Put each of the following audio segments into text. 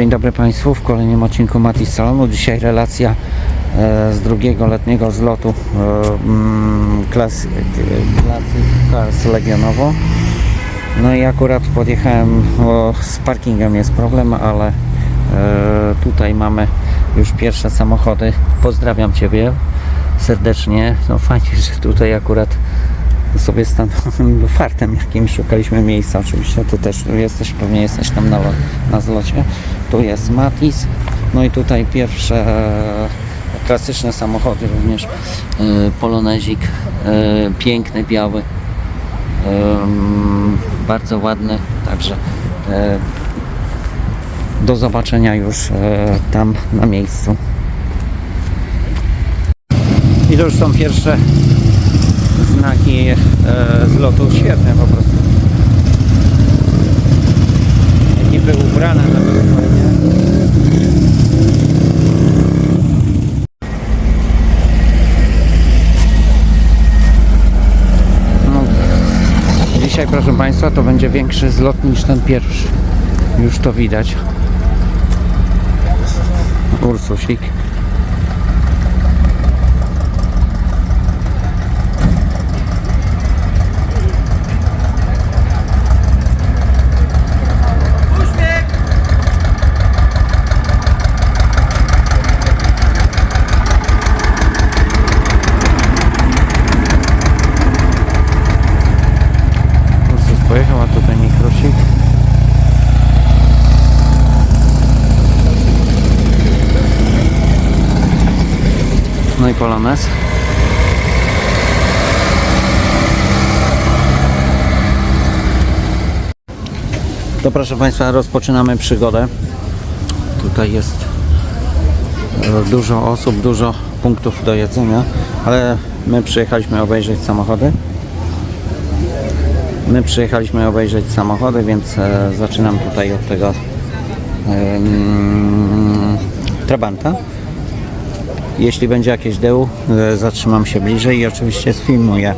Dzień dobry Państwu w kolejnym odcinku Mati Salonu. Dzisiaj relacja e, z drugiego letniego zlotu e, mm, klasy, klasy Legionowo. No i akurat podjechałem, z parkingiem jest problem, ale e, tutaj mamy już pierwsze samochody. Pozdrawiam Ciebie serdecznie. No fajnie, że tutaj akurat sobie stanąłem fartem jakimś, szukaliśmy miejsca oczywiście, ty też tu jesteś, pewnie jesteś tam na, na zlocie. Tu jest Matis, no i tutaj pierwsze e, klasyczne samochody również, e, Polonezik, e, piękny, biały, bardzo ładny, także do zobaczenia już tam na miejscu. I to już są pierwsze znaki e, zlotu. Świetne po prostu. Ekipy ubrane na fajnie. No, dzisiaj proszę Państwa to będzie większy zlot niż ten pierwszy. Już to widać. Ursusik. Ursus pojechał, a tutaj mikrosik. No i Polones. To proszę Państwa, rozpoczynamy przygodę. Tutaj jest e, dużo osób, dużo punktów do jedzenia, ale my przyjechaliśmy obejrzeć samochody. My przyjechaliśmy obejrzeć samochody, więc e, zaczynam tutaj od tego em, Trabanta. Jeśli będzie jakieś deł, e, zatrzymam się bliżej i oczywiście sfilmuję.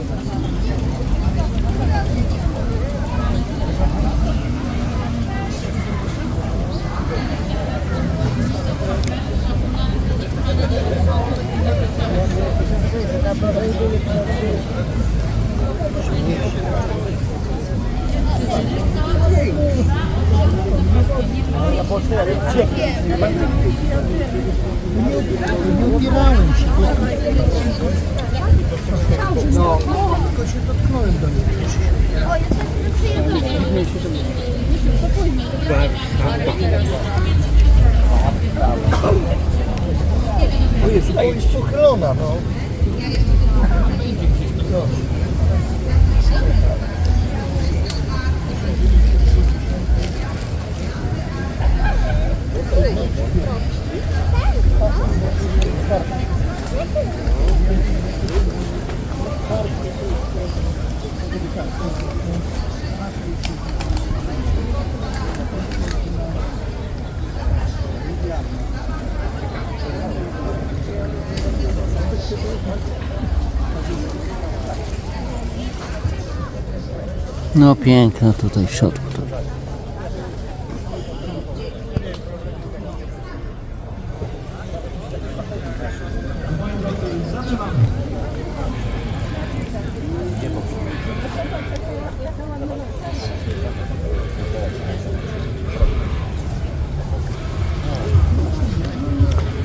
No piękne tutaj w środku.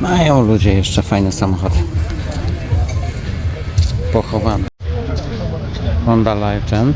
Mają ludzie jeszcze fajne samochody. Pochowane. Honda Legend.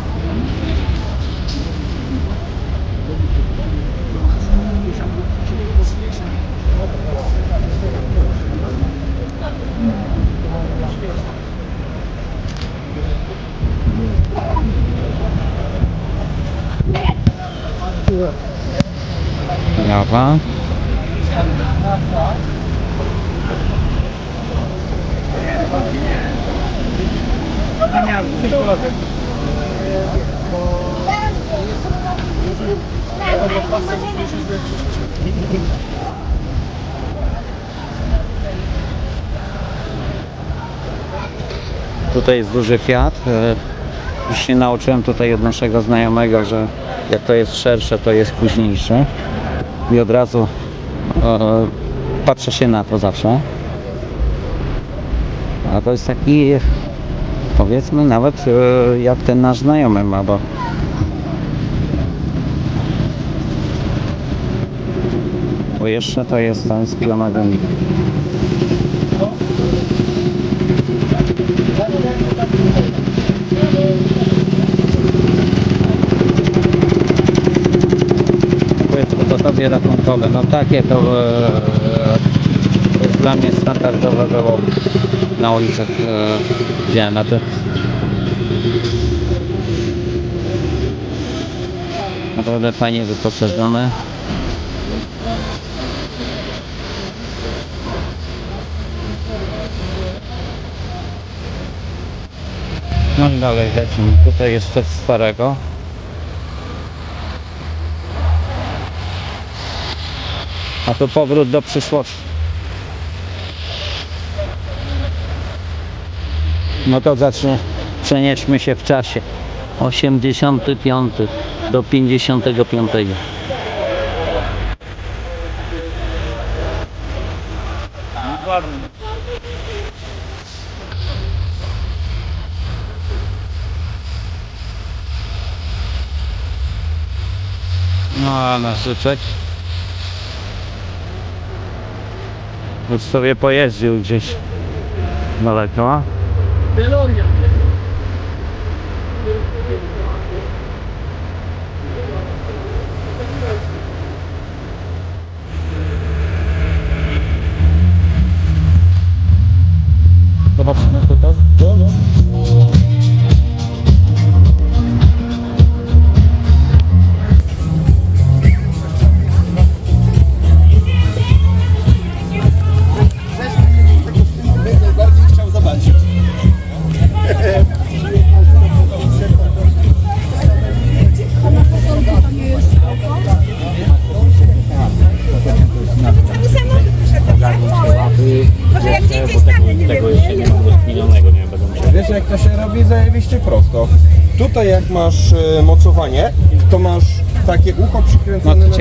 Brawa. Tutaj jest duży Fiat. E, Już się nauczyłem tutaj od naszego znajomego, że jak to jest szersze, to jest późniejsze. I od razu e, patrzę się na to zawsze. A to jest taki powiedzmy nawet e, jak ten nasz znajomy ma, bo bo jeszcze to jest ten z kilometrem. Tobie rachunkowe. No takie to, e, dla mnie standardowe było na ulicach e, gdzie na naprawdę fajnie wyposażone. No i dalej lecimy. Tutaj jest coś starego a to powrót do przyszłości No to zacznę, przenieśmy się w czasie. 85 do 55. No a nasyczek już sobie pojeździł gdzieś daleko. Deloria.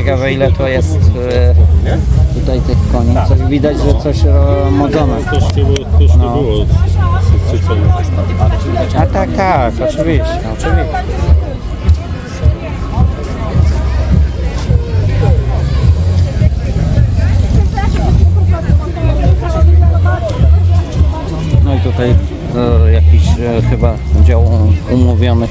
Ciekawe, ile to jest, e, nie? Tutaj tych koni. Coś widać, że coś e, modzone. Troszkę, było- troszkę No. było. A tak, tak, oczywiście, oczywiście. No i tutaj e, jakiś e, chyba dział umówionych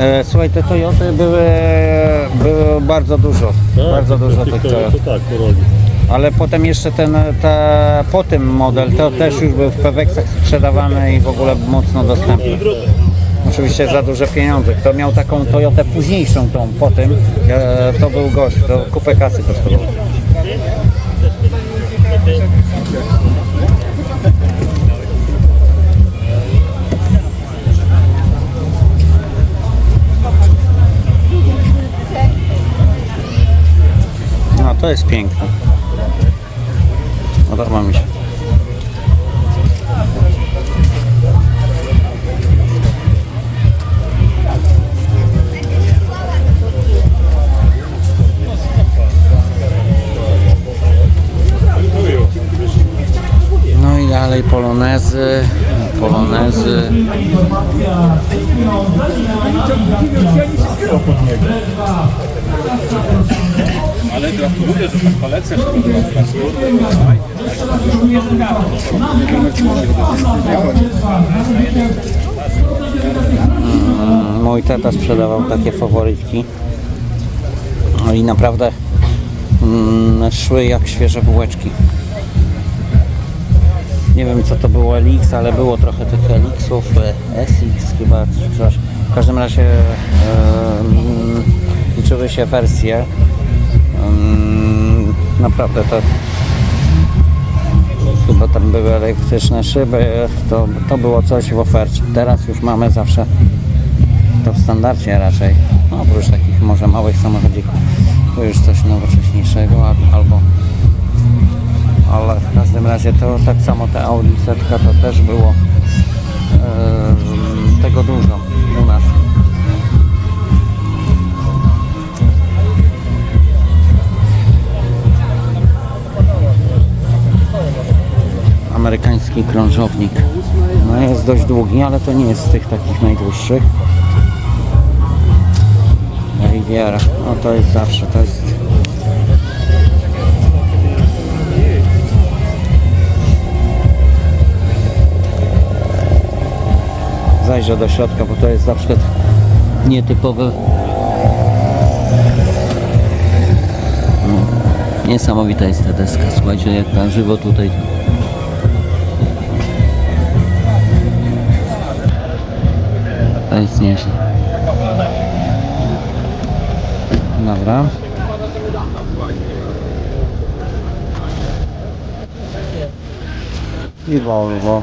E, Słuchaj, te Toyoty były, były bardzo dużo, bardzo dużo tych to, Toyot. to tak, to robi. Ale potem jeszcze ten, te, po tym model, to też już był w Pewexach sprzedawany i w ogóle mocno dostępny. Oczywiście za duże pieniądze. Kto miał taką Toyotę późniejszą tą po tym, e, to był gość, to kupę kasy kosztowało. To jest piękne. Podoba mi się. No i dalej polonezy, polonezy. Ale gratuluję, że tak rozwija. Kurde, to. Mm, Mój tata sprzedawał takie faworytki. No i naprawdę mm, szły jak świeże bułeczki. Nie wiem co to było Elix, ale było trochę tych Elixów, e, SX chyba czy coś. W każdym razie e, liczyły się wersje. Mm, naprawdę to chyba tam były elektryczne szyby, to, to było coś w ofercie. Teraz już mamy zawsze to w standardzie raczej, no, oprócz takich może małych samochodzików, to już coś nowocześniejszego al- albo ale w każdym razie to tak samo te Audi setka to też było e, tego dużo u nas. Amerykański krążownik. No jest dość długi, ale to nie jest z tych takich najdłuższych. Riviera, no to jest zawsze, to jest zajrzę do środka, bo to jest zawsze nietypowe. No, Niesamowita jest ta deska, słuchajcie, jak na żywo tutaj. To jest nieźle. Dobra. I Volvo.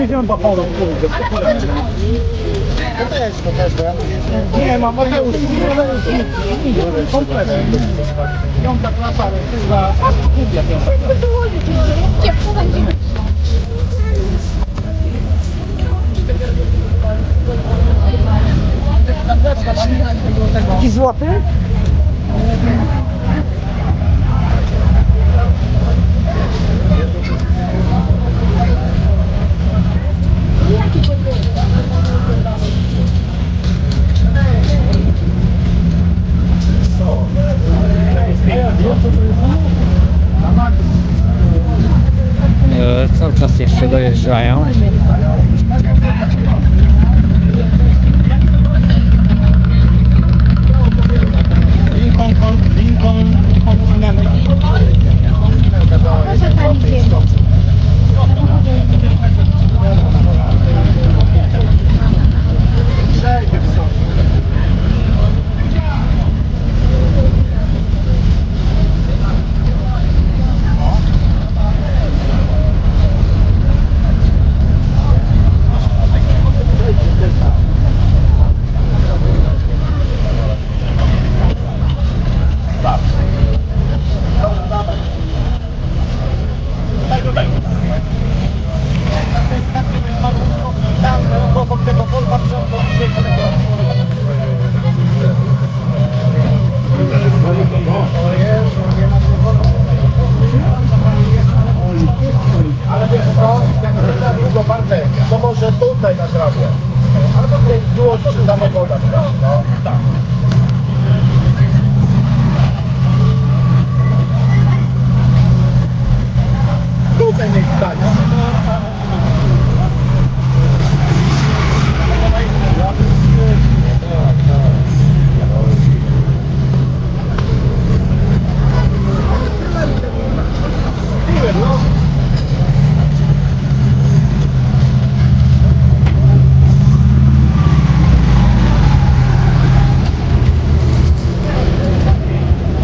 wiedziałem Bachoru, kurde. To też, to też, bo ja nie mam, Mateusz, Mateusz, kompletnie. Piąta klasa, ale chyba, głupia piąta klasa. Taki złoty?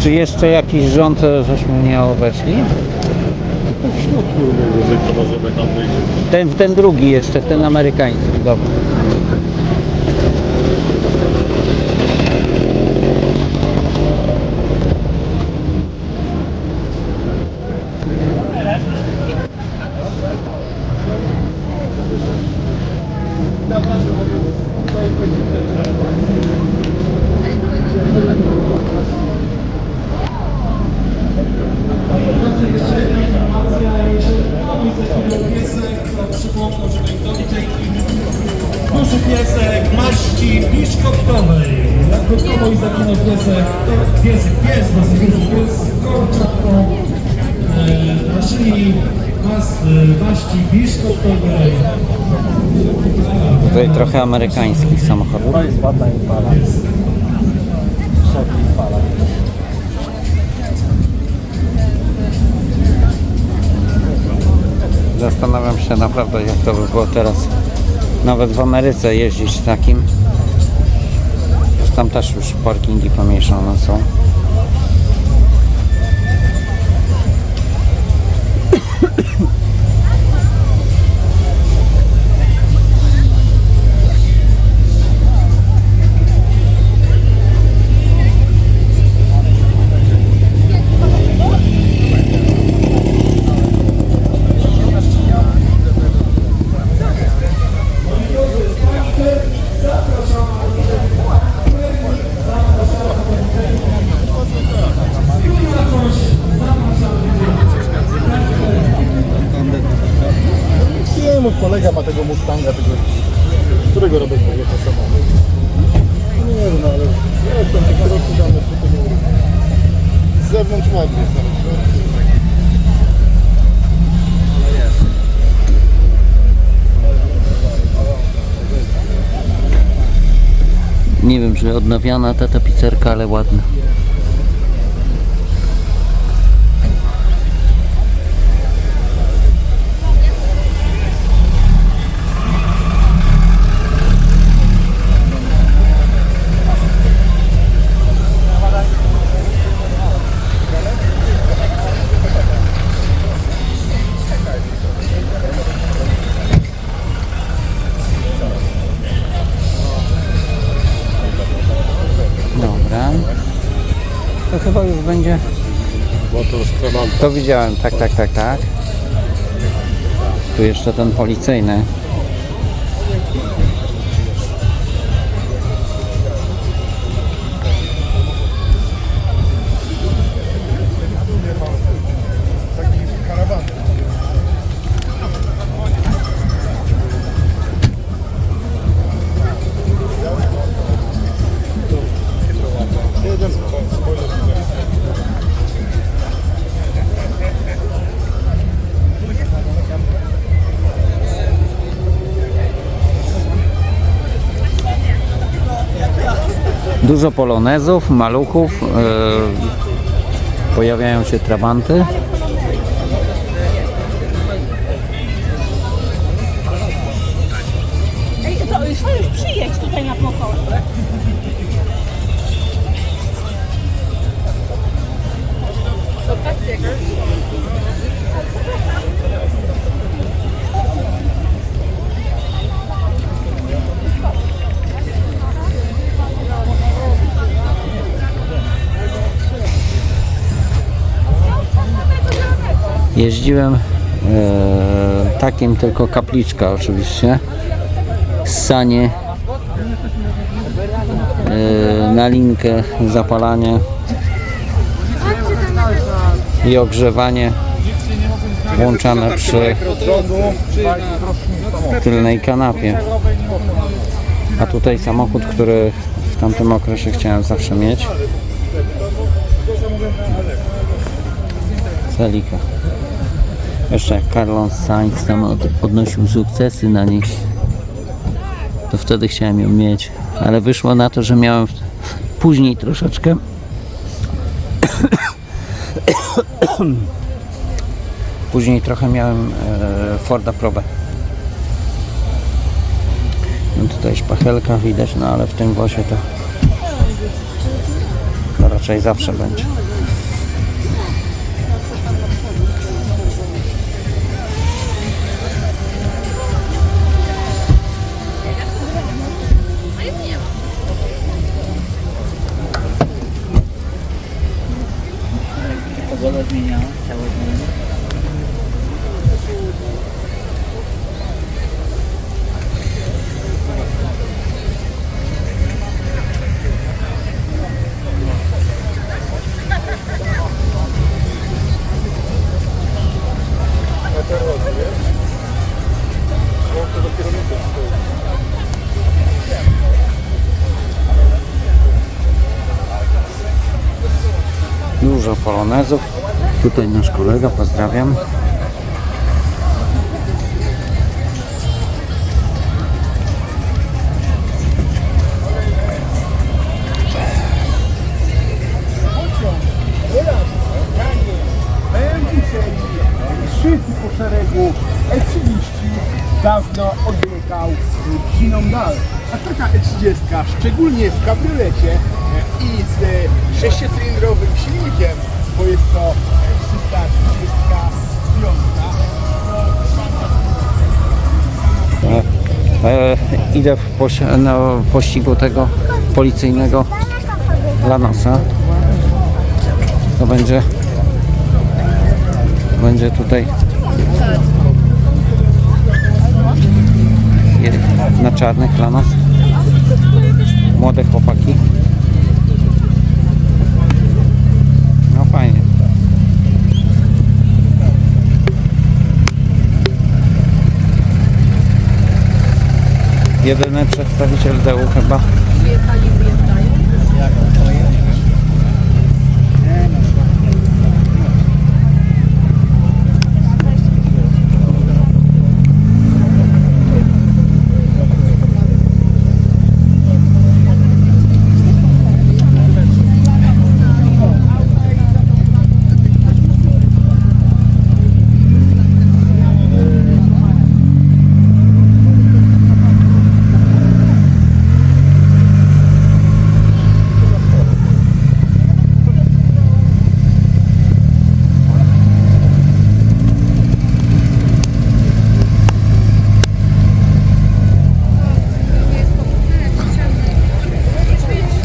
Czy jeszcze jakiś rząd e, żeśmy nie obeszli? Ten, ten drugi jeszcze, ten amerykański, dobra. Tutaj trochę amerykańskich samochodów. Zastanawiam się naprawdę jak to by było teraz nawet w Ameryce jeździć takim. Tam też już parkingi pomieszane są. Mów, kolega ma tego Mustanga, tego, którego robię mówię to samo. Nie wiem, ale jak tam te kierowcy dane, to nie. Z zewnątrz ładnie jest nawet. Nie wiem, czy odnawiana ta tapicerka, ale ładna. To chyba już będzie. Motor stronący. To widziałem, tak, tak, tak, tak. Tu jeszcze ten policyjny. Dużo polonezów, maluchów. e, pojawiają się trabanty. Jeździłem e, takim tylko kapliczka oczywiście. Sanie e, na linkę, zapalanie i ogrzewanie włączane przy tylnej kanapie. A tutaj samochód, który w tamtym okresie chciałem zawsze mieć. Celika. Jeszcze Carlos Sainz tam od, odnosił sukcesy na nich, to wtedy chciałem ją mieć, ale wyszło na to, że miałem później troszeczkę. później trochę miałem e, Forda Probę. No tutaj szpachelka widać, no ale w tym wozie to, to raczej zawsze będzie. Dużo polonezów. Tutaj nasz kolega, pozdrawiam. Dawno odjechał siną dalej. A taka E30, szczególnie w kabriolecie e, i z e, sześciocylindrowym silnikiem, bo jest to e, 335, E, e, idę w poś no, pościgu tego policyjnego Lanosa. To będzie będzie tutaj na czarnych Lanos. Młode chłopaki. No fajnie. Jedyny przedstawiciel DEU chyba.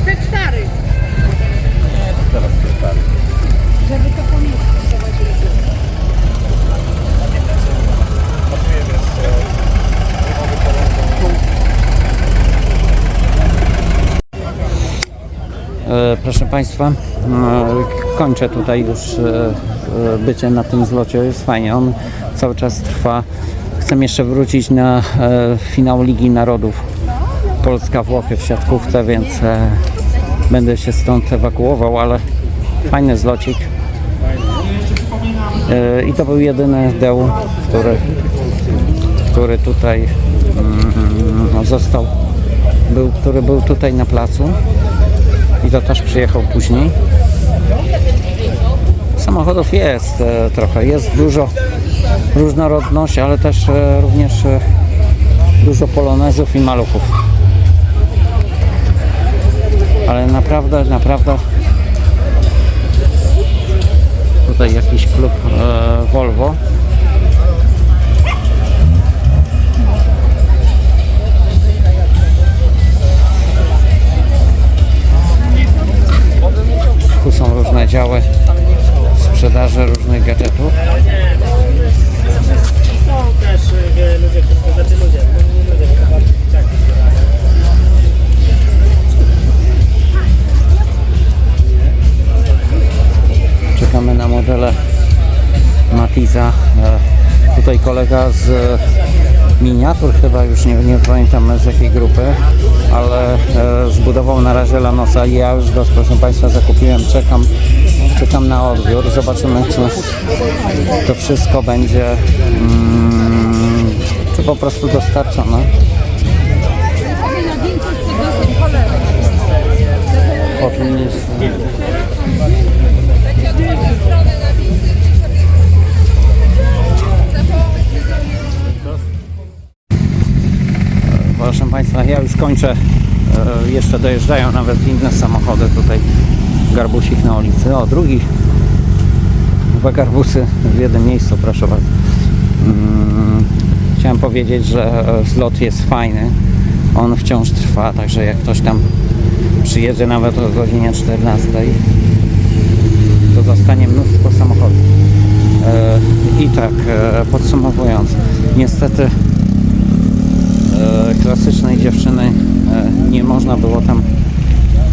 Te cztery. E, Proszę Państwa, e, kończę tutaj już e, e, bycie na tym zlocie. Jest fajnie, on cały czas trwa. Chcę jeszcze wrócić na finał Ligi Narodów Polska-Włochy w siatkówce, więc będę się stąd ewakuował, ale fajny zlocik. I to był jedyny deł, który, który tutaj mm, został, był, który był tutaj na placu. I to też przyjechał później. Samochodów jest e, trochę, jest dużo różnorodności, ale też e, również e, dużo polonezów i maluchów. Ale naprawdę, naprawdę tutaj jakiś klub e, Volvo. Są różne działy sprzedaży różnych gadżetów. Czekamy na modele Matiza. E, Tutaj kolega z miniatur, chyba już nie, nie pamiętam z jakiej grupy, ale e, zbudował na razie Lanosa i ja już go, proszę Państwa, zakupiłem. Czekam, czekam na odbiór. Zobaczymy, czy to wszystko będzie, mm, czy po prostu dostarczone. O tym jest. Proszę Państwa, ja już kończę. E, Jeszcze dojeżdżają nawet inne samochody tutaj. Garbusik na ulicy. O, drugi. Dwa garbusy w jednym miejscu, proszę bardzo. Mm, Chciałem powiedzieć, że zlot jest fajny. On wciąż trwa, także jak ktoś tam przyjedzie nawet o godzinie 14, to zostanie mnóstwo samochodów. E, I tak, e, podsumowując, niestety klasycznej dziewczyny e, nie można było tam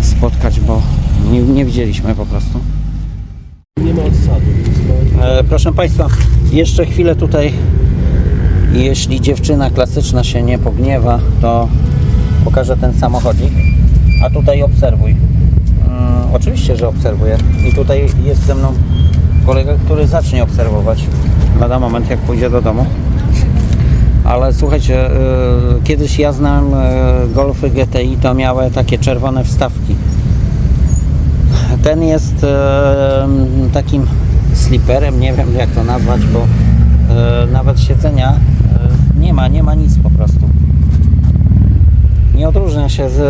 spotkać, bo nie, nie widzieliśmy po prostu. Nie ma odsadu. E, proszę Państwa, jeszcze chwilę tutaj, jeśli dziewczyna klasyczna się nie pogniewa, to pokażę ten samochodzik, a tutaj obserwuj. Mm, oczywiście, że obserwuję i tutaj jest ze mną kolega, który zacznie obserwować lada moment, jak pójdzie do domu. Ale słuchajcie, e, kiedyś ja znam e, Golfy GTI, to miały takie czerwone wstawki. Ten jest e, takim sliperem, nie wiem jak to nazwać, bo nawet siedzenia nie ma, nie ma nic po prostu. Nie odróżnia się z,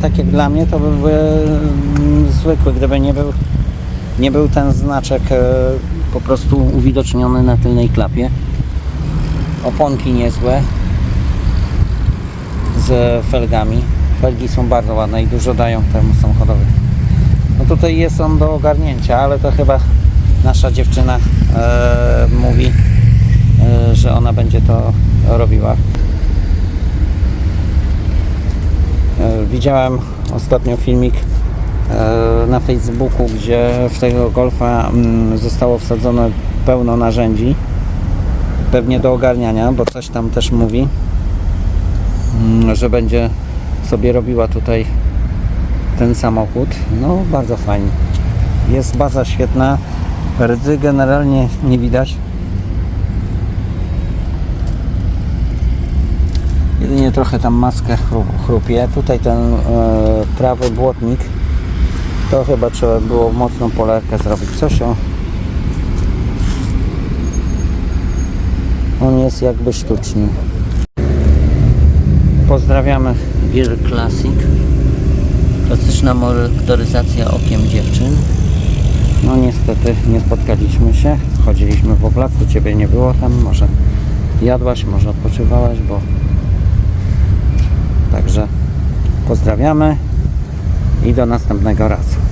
tak jak dla mnie, to by były mm, zwykły, gdyby nie był, nie był ten znaczek po prostu uwidoczniony na tylnej klapie. Oponki niezłe z felgami. Felgi są bardzo ładne i dużo dają temu samochodowi. No tutaj jest on do ogarnięcia, ale to chyba nasza dziewczyna e, mówi, e, że ona będzie to robiła. E, widziałem ostatnio filmik e, na Facebooku, gdzie w tego golfa mm, zostało wsadzone pełno narzędzi, pewnie do ogarniania, bo coś tam też mówi, mm, że będzie sobie robiła tutaj ten samochód. No, bardzo fajnie. Jest baza świetna. Rdzy generalnie nie widać. Jedynie trochę tam maskę chru- chrupie. Tutaj ten e, prawy błotnik to chyba trzeba było mocną polerkę zrobić. Coś o... On jest jakby sztuczny. Pozdrawiamy Beer Classic. Klasyczna motoryzacja okiem dziewczyn. No niestety nie spotkaliśmy się. Chodziliśmy po placu, ciebie nie było tam. Może jadłaś, może odpoczywałaś, bo także pozdrawiamy i do następnego razu.